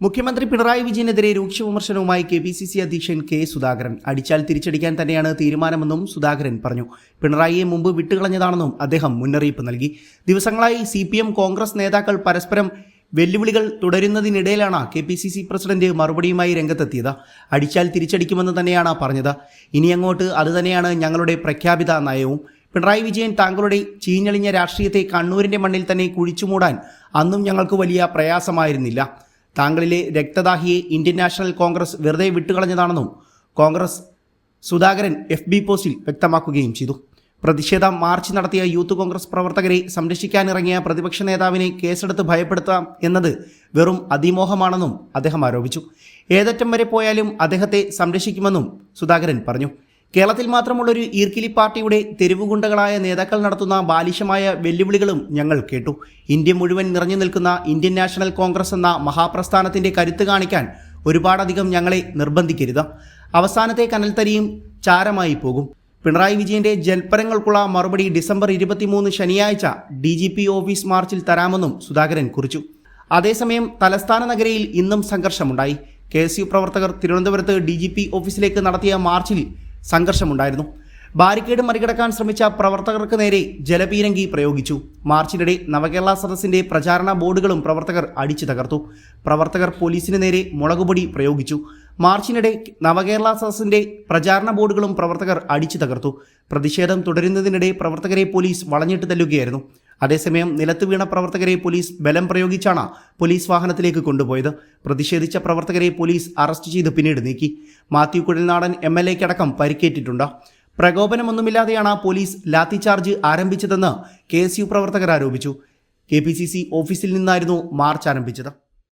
മുഖ്യമന്ത്രി പിണറായി വിജയനെതിരെ രൂക്ഷ വിമർശനവുമായി കെ പി സി സി അധ്യക്ഷൻ കെ സുധാകരൻ. അടിച്ചാൽ തിരിച്ചടിക്കാൻ തന്നെയാണ് തീരുമാനമെന്നും സുധാകരൻ പറഞ്ഞു. പിണറായിയെ മുമ്പ് വിട്ടുകളഞ്ഞതാണെന്നും അദ്ദേഹം മുന്നറിയിപ്പ് നൽകി. ദിവസങ്ങളായി സി പി എം കോൺഗ്രസ് നേതാക്കൾ പരസ്പരം വെല്ലുവിളികൾ തുടരുന്നതിനിടയിലാണ് K P C C president മറുപടിയുമായി രംഗത്തെത്തിയത്. അടിച്ചാൽ തിരിച്ചടിക്കുമെന്ന് തന്നെയാണ് പറഞ്ഞത്. ഇനി അങ്ങോട്ട് അതുതന്നെയാണ് ഞങ്ങളുടെ പ്രഖ്യാപിത നയവും. പിണറായി വിജയൻ താങ്കളുടെ ചീഞ്ഞളിഞ്ഞ രാഷ്ട്രീയത്തെ കണ്ണൂരിന്റെ മണ്ണിൽ തന്നെ കുഴിച്ചുമൂടാൻ അന്നും ഞങ്ങൾക്ക് വലിയ പ്രയാസമായിരുന്നില്ല. താങ്കളിലെ രക്തദാഹിയെ ഇന്ത്യൻ നാഷണൽ കോൺഗ്രസ് വെറുതെ വിട്ടുകളഞ്ഞതാണെന്നും കോൺഗ്രസ് സുധാകരൻ എഫ് ബി പോസ്റ്റിൽ വ്യക്തമാക്കുകയും ചെയ്തു. പ്രതിഷേധ മാർച്ച് നടത്തിയ യൂത്ത് കോൺഗ്രസ് പ്രവർത്തകരെ സംരക്ഷിക്കാനിറങ്ങിയ പ്രതിപക്ഷ നേതാവിനെ കേസെടുത്ത് ഭയപ്പെടുത്താം എന്നത് വെറും അതിമോഹമാണെന്നും അദ്ദേഹം ആരോപിച്ചു. ഏതറ്റം വരെ പോയാലും അദ്ദേഹത്തെ സംരക്ഷിക്കുമെന്നും സുധാകരൻ പറഞ്ഞു. കേരളത്തിൽ മാത്രമുള്ളൊരു ഈർക്കിലി പാർട്ടിയുടെ തെരുവുകുണ്ടകളായ നേതാക്കൾ നടത്തുന്ന ബാലിശമായ വെല്ലുവിളികളും ഞങ്ങൾ കേട്ടു. ഇന്ത്യ മുഴുവൻ നിറഞ്ഞു നിൽക്കുന്ന ഇന്ത്യൻ നാഷണൽ കോൺഗ്രസ് എന്ന മഹാപ്രസ്ഥാനത്തിന്റെ കരുത്ത് കാണിക്കാൻ ഒരുപാടധികം ഞങ്ങളെ നിർബന്ധിക്കരുത്. അവസാനത്തെ കനൽത്തരിയും ചാരമായി പോകും. പിണറായി വിജയന്റെ ജൽപ്പരങ്ങൾക്കുള്ള മറുപടി ഡിസംബർ ഇരുപത്തിമൂന്ന് ശനിയാഴ്ച ഡി ജി പി ഓഫീസ് മാർച്ചിൽ തരാമെന്നും സുധാകരൻ കുറിച്ചു. അതേസമയം തലസ്ഥാന നഗരയിൽ ഇന്നും സംഘർഷമുണ്ടായി. കെ എസ് യു പ്രവർത്തകർ തിരുവനന്തപുരത്ത് ഡി ജി പി ഓഫീസിലേക്ക് നടത്തിയ മാർച്ചിൽ സംഘർഷമുണ്ടായിരുന്നു. ബാരിക്കേഡ് മറികടക്കാൻ ശ്രമിച്ച പ്രവർത്തകർക്ക് നേരെ ജലപീരങ്കി പ്രയോഗിച്ചു. മാർച്ചിനിടെ നവകേരള സദസ്സിന്റെ പ്രചാരണ ബോർഡുകളും പ്രവർത്തകർ അടിച്ചു തകർത്തു. പ്രവർത്തകർ പോലീസിന് നേരെ മുളകുപൊടി പ്രയോഗിച്ചു. മാർച്ചിനിടെ നവകേരള സദസ്സിന്റെ പ്രചാരണ ബോർഡുകളും പ്രവർത്തകർ അടിച്ചു തകർത്തു. പ്രതിഷേധം തുടരുന്നതിനിടെ പ്രവർത്തകരെ പോലീസ് വളഞ്ഞിട്ട് തല്ലുകയായിരുന്നു. അതേസമയം നിലത്ത് വീണ പ്രവർത്തകരെ പോലീസ് ബലം പ്രയോഗിച്ചാണ് പോലീസ് വാഹനത്തിലേക്ക് കൊണ്ടുപോയത്. പ്രതിഷേധിച്ച പ്രവർത്തകരെ പോലീസ് അറസ്റ്റ് ചെയ്ത് പിന്നീട് നീക്കി. മാത്യു കുഴൽനാടൻ എം എൽ എക്കടക്കം പരിക്കേറ്റിട്ടുണ്ട്. പ്രകോപനമൊന്നുമില്ലാതെയാണ് പോലീസ് ലാത്തിചാർജ് ആരംഭിച്ചതെന്ന് കെ എസ് യു പ്രവർത്തകർ ആരോപിച്ചു. കെ പി സി സി ഓഫീസിൽ നിന്നായിരുന്നു മാർച്ച് ആരംഭിച്ചത്.